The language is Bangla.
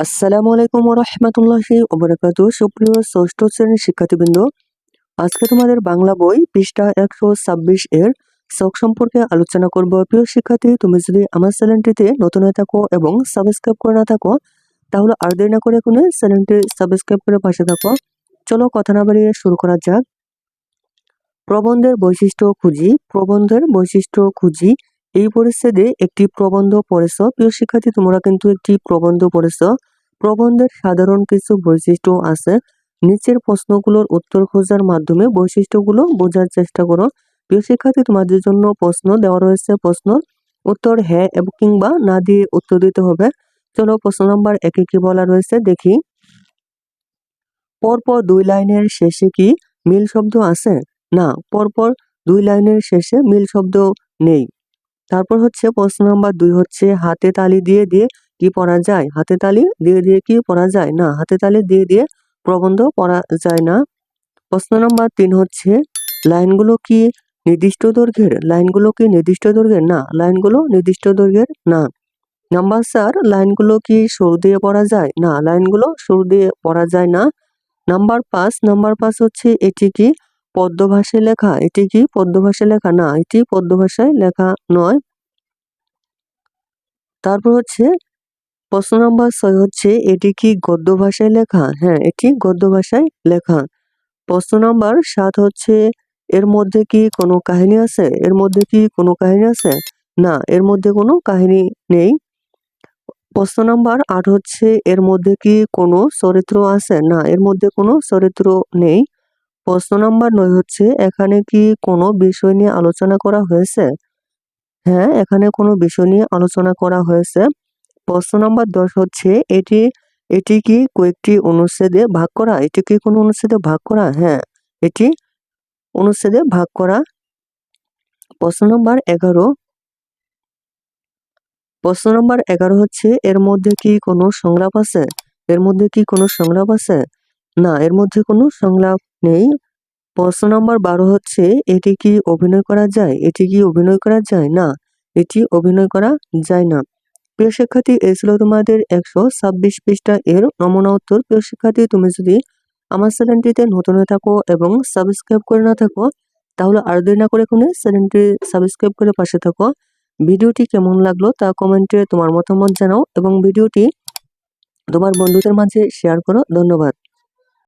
আসসালামু আলাইকুম রহমতুল্লাহি ওবরাকাতু। সুপ্রিয় ষষ্ঠ শ্রেণির শিক্ষার্থীবৃন্দ, আজকে তোমাদের বাংলা বই পৃষ্ঠা একশো ছাব্বিশ এর শখ সম্পর্কে আলোচনা করব। প্রিয় শিক্ষার্থী, তুমি যদি আমার চ্যানেলটিতে নতুন হয়ে থাকো এবং সাবস্ক্রাইব করে না থাকো, তাহলে আর দেরি না করে কোনো চ্যানেলটি সাবস্ক্রাইব করে পাশে থাকো। চলো কথা না বাড়িয়ে শুরু করা যাক। প্রবন্ধের বৈশিষ্ট্য খুঁজি। প্রবন্ধের বৈশিষ্ট্য খুঁজি। এই পরিচ্ছেদে একটি প্রবন্ধ পড়েছ প্রিয় শিক্ষার্থী, তোমরা কিন্তু একটি প্রবন্ধ পড়েছ প্রবন্ধের সাধারণ কিছু বৈশিষ্ট্য আছে। নিচের প্রশ্নগুলোর উত্তর খোঁজার মাধ্যমে বৈশিষ্ট্যগুলো বোঝার চেষ্টা করো। প্রিয় শিক্ষার্থী, তোমাদের জন্য প্রশ্ন দেওয়া রয়েছে। প্রশ্ন উত্তর হ্যাঁ এবং কিংবা না দিয়ে উত্তর দিতে হবে। চলো প্রশ্ন নাম্বার একে কি বলা রয়েছে দেখি। পরপর দুই লাইনের শেষে কি মিল শব্দ আছে? না, পরপর দুই লাইনের শেষে মিল শব্দ নেই। তারপর হচ্ছে প্রশ্ন নাম্বার দুই হচ্ছে, হাতে তালি দিয়ে দিয়ে কি পড়া যায়? হাতে তালি দিয়ে দিয়ে কি পড়া যায়? না, হাতে তালি দিয়ে দিয়ে প্রবন্ধ পড়া যায় না। প্রশ্ন নাম্বার তিন হচ্ছে, লাইনগুলো কি নির্দিষ্ট দৈর্ঘ্যের? লাইনগুলো কি নির্দিষ্ট দৈর্ঘ্যের? না, লাইনগুলো নির্দিষ্ট দৈর্ঘ্যের না। নাম্বার চার, লাইনগুলো কি সুর দিয়ে পড়া যায়? না, লাইনগুলো সুর দিয়ে পড়া যায় না। নাম্বার পাঁচ নাম্বার পাঁচ হচ্ছে এটি কি পদ্য ভাষায় লেখা, এটি কি পদ্য ভাষায় লেখা? না, এটি পদ্য ভাষায় লেখা নয়। তারপর হচ্ছে, প্রশ্ন নম্বর ছয় হচ্ছে, এটি কি গদ্য ভাষায় লেখা? হ্যাঁ এটি গদ্য ভাষায় লেখা। প্রশ্ন নাম্বার সাত হচ্ছে, এর মধ্যে কি কোনো কাহিনী আছে? এর মধ্যে কি কোনো কাহিনী আছে? না, এর মধ্যে কোনো কাহিনী নেই। প্রশ্ন নাম্বার আট হচ্ছে, এর মধ্যে কি কোনো চরিত্র আছে? না, এর মধ্যে কোনো চরিত্র নেই। প্রশ্ন নাম্বার নয় হচ্ছে, এখানে কি কোনো বিষয় নিয়ে আলোচনা করা হয়েছে? হ্যাঁ এখানে কোনো বিষয় নিয়ে আলোচনা করা হয়েছে। প্রশ্ন নাম্বার দশ হচ্ছে, এটি এটি কি কয়েকটি অনুচ্ছেদে ভাগ করা? এটি কি কোনো অনুচ্ছেদে ভাগ করা? হ্যাঁ এটি অনুচ্ছেদে ভাগ করা। প্রশ্ন নাম্বার এগারো। প্রশ্ন নাম্বার এগারো হচ্ছে, এর মধ্যে কি কোনো সংলাপ আছে? এর মধ্যে কি কোনো সংলাপ আছে? না, এর মধ্যে কোনো সংলাপ নেই। প্রশ্ন নম্বর বারো হচ্ছে, এটি কি অভিনয় করা যায়? এটি কি অভিনয় করা যায়? না, এটি অভিনয় করা যায় না। প্রিয় শিক্ষার্থী, এই ছিল তোমাদের একশো ছাব্বিশ পৃষ্ঠা এর নমুনা উত্তর। প্রিয় শিক্ষার্থী, তুমি যদি আমার চ্যানেলটিতে নতুন হয়ে থাকো এবং সাবস্ক্রাইব করে না থাকো, তাহলে আর দেরি না করে এখানে চ্যানেলটি সাবস্ক্রাইব করে পাশে থাকো। ভিডিওটি কেমন লাগল তা কমেন্টে তোমার মতামত জানাও এবং ভিডিওটি তোমার বন্ধুদের মাঝে শেয়ার করো। ধন্যবাদ।